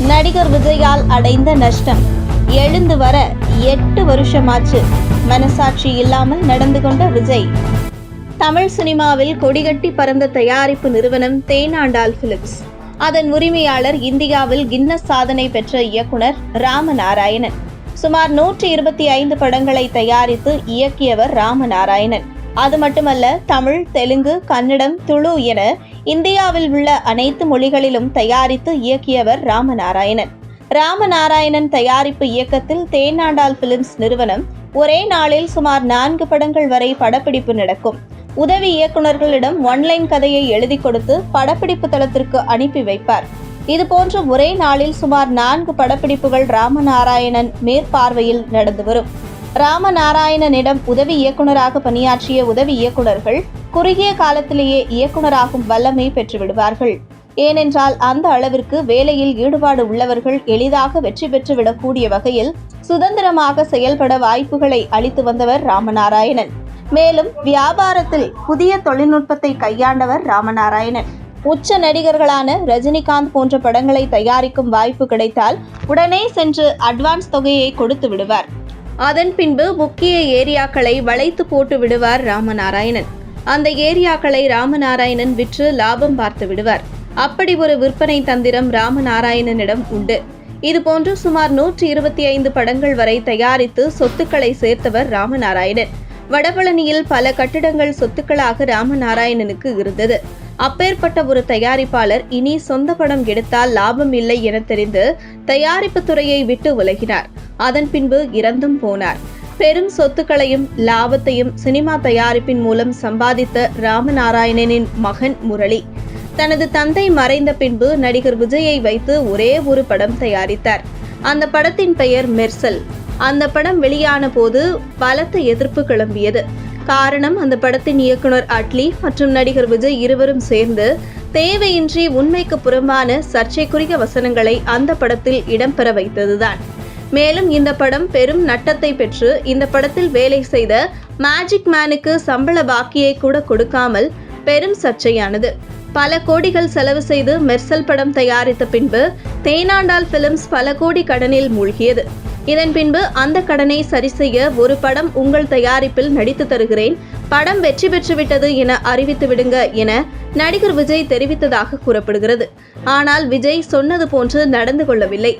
நடிகர் விஜயால் அடைந்த நஷ்டம். எழுந்து வர எட்டு வருஷமாச்சு. மனசாட்சி இல்லாமல் நடந்து கொண்ட விஜய். தமிழ் சினிமாவில் கொடிகட்டி பறந்த தயாரிப்பு நிறுவனம் தேனாண்டால் பிலிப்ஸ். அதன் உரிமையாளர் இந்தியாவில் கின்னஸ் சாதனை பெற்ற இயக்குனர் ராமநாராயணன். சுமார் நூற்றி இருபத்தி ஐந்து படங்களை தயாரித்து இயக்கியவர் ராமநாராயணன். அது மட்டுமல்ல தமிழ் தெலுங்கு கன்னடம் துளு என இந்தியாவில் உள்ள அனைத்து மொழிகளிலும் தயாரித்து இயக்கியவர் ராமநாராயணன். ராமநாராயணன் தயாரிப்பு இயக்கத்தில் தேனாண்டால் பிலிம்ஸ் நிறுவனம் ஒரே நாளில் சுமார் நான்கு படங்கள் வரை படப்பிடிப்பு நடக்கும். உதவி இயக்குனர்களிடம் ஒன்லைன் கதையை எழுதி கொடுத்து படப்பிடிப்பு தளத்திற்கு அனுப்பி வைப்பார். இதுபோன்று ஒரே நாளில் சுமார் நான்கு படப்பிடிப்புகள் ராமநாராயணன் மேற்பார்வையில் நடந்து வரும். ராமநாராயணனிடம் உதவி இயக்குனராக பணியாற்றிய உதவி இயக்குனர்கள் குறுகிய காலத்திலேயே இயக்குனராகும் வல்லமை பெற்றுவிடுவார்கள். ஏனென்றால் அந்த அளவிற்கு வேலையில் ஈடுபாடு உள்ளவர்கள் எளிதாக வெற்றி பெற்றுவிடக்கூடிய வகையில் சுதந்திரமாக செயல்பட வாய்ப்புகளை அளித்து வந்தவர் ராமநாராயணன். மேலும் வியாபாரத்தில் புதிய தொழில்நுட்பத்தை கையாண்டவர் ராமநாராயணன். உச்ச நடிகர்களான ரஜினிகாந்த் போன்ற படங்களை தயாரிக்கும் வாய்ப்பு கிடைத்தால் உடனே சென்று அட்வான்ஸ் தொகையை கொடுத்து விடுவார். அதன் பின்பு முக்கிய ஏரியாக்களை வளைத்து போட்டு விடுவார் ராமநாராயணன். அந்த ஏரியாக்களை ராமநாராயணன் விற்று லாபம் பார்த்து விடுவார். அப்படி ஒரு விற்பனை தந்திரம் ராமநாராயணனிடம் உண்டு. இதுபோன்று சுமார் நூற்றி இருபத்தி ஐந்து படங்கள் வரை தயாரித்து சொத்துக்களை சேர்த்தவர் ராமநாராயணன். வடபழனியில் பல கட்டிடங்கள் சொத்துக்களாக ராமநாராயணனுக்கு இருந்தது. அப்பேற்பட்ட ஒரு தயாரிப்பாளர் இனி சொந்த படம் எடுத்தால் லாபம் இல்லை என தெரிந்து தயாரிப்பு துறையை விட்டு விலகினார். அதன் பின்பு இறந்தும் போனார். பெரும் சொத்துக்களையும் லாபத்தையும் சினிமா தயாரிப்பின் மூலம் சம்பாதித்த ராமநாராயணனின் மகன் முரளி. தனது தந்தை மறைந்த பின்பு நடிகர் விஜயை வைத்து ஒரே ஒரு படம் தயாரித்தார். அந்த படத்தின் பெயர் மெர்சல். அந்த படம் வெளியான போது பலத்த எதிர்ப்பு கிளம்பியது. காரணம் அந்த படத்தின் இயக்குனர் அட்லி மற்றும் நடிகர் விஜய் இருவரும் சேர்ந்து தேவையின்றி உண்மைக்கு புறம்பான சர்ச்சைக்குரிய வசனங்களை அந்த படத்தில் இடம்பெற வைத்ததுதான். மேலும் இந்த படம் பெரும் நட்டத்தை பெற்று இந்த படத்தில் வேலை செய்த மேஜிக் மேனுக்கு சம்பள பாக்கியை கூட கொடுக்காமல் பெரும் சர்ச்சையானது. பல கோடிகள் செலவு செய்து மெர்சல் படம் தயாரித்த பின்பு தேனாண்டால் பிலிம்ஸ் பல கோடி கடனில் மூழ்கியது. இதன் பின்பு அந்த கடனை சரி செய்ய ஒரு படம் உங்கள் தயாரிப்பில் நடித்து தருகிறேன். படம் வெற்றி பெற்றுவிட்டது என அறிவித்து விடுங்க என நடிகர் விஜய் தெரிவித்ததாக கூறப்படுகிறது. ஆனால் விஜய் சொன்னது போன்று நடந்து கொள்ளவில்லை.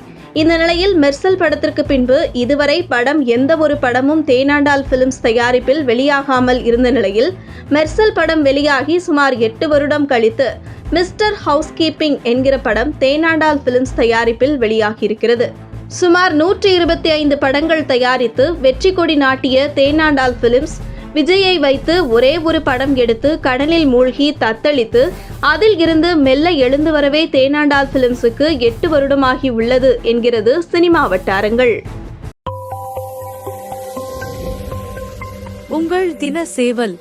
இந்த நிலையில் மெர்சல் படத்திற்கு பின்பு இதுவரை படம் எந்த ஒரு படமும் தேனாண்டால் பிலிம்ஸ் தயாரிப்பில் வெளியாகாமல் இருந்த நிலையில் மெர்சல் படம் வெளியாகி சுமார் எட்டு வருடம் கழித்து மிஸ்டர் ஹவுஸ் கீப்பிங் என்கிற படம் தேனாண்டால் பிலிம்ஸ் தயாரிப்பில் வெளியாகியிருக்கிறது. சுமார் நூற்றி இருபத்தி ஐந்து படங்கள் தயாரித்து வெற்றி கொடி நாட்டிய தேனாண்டால் பிலிம்ஸ் விஜயை வைத்து ஒரே ஒரு படம் எடுத்து கடலில் மூழ்கி தத்தளித்து அதில் இருந்து மெல்ல எழுந்து வரவே தேனாண்டால் பிலிம்ஸுக்கு எட்டு வருடமாகி உள்ளது என்கிறது சினிமா வட்டாரங்கள். உங்கள் தின சேவல்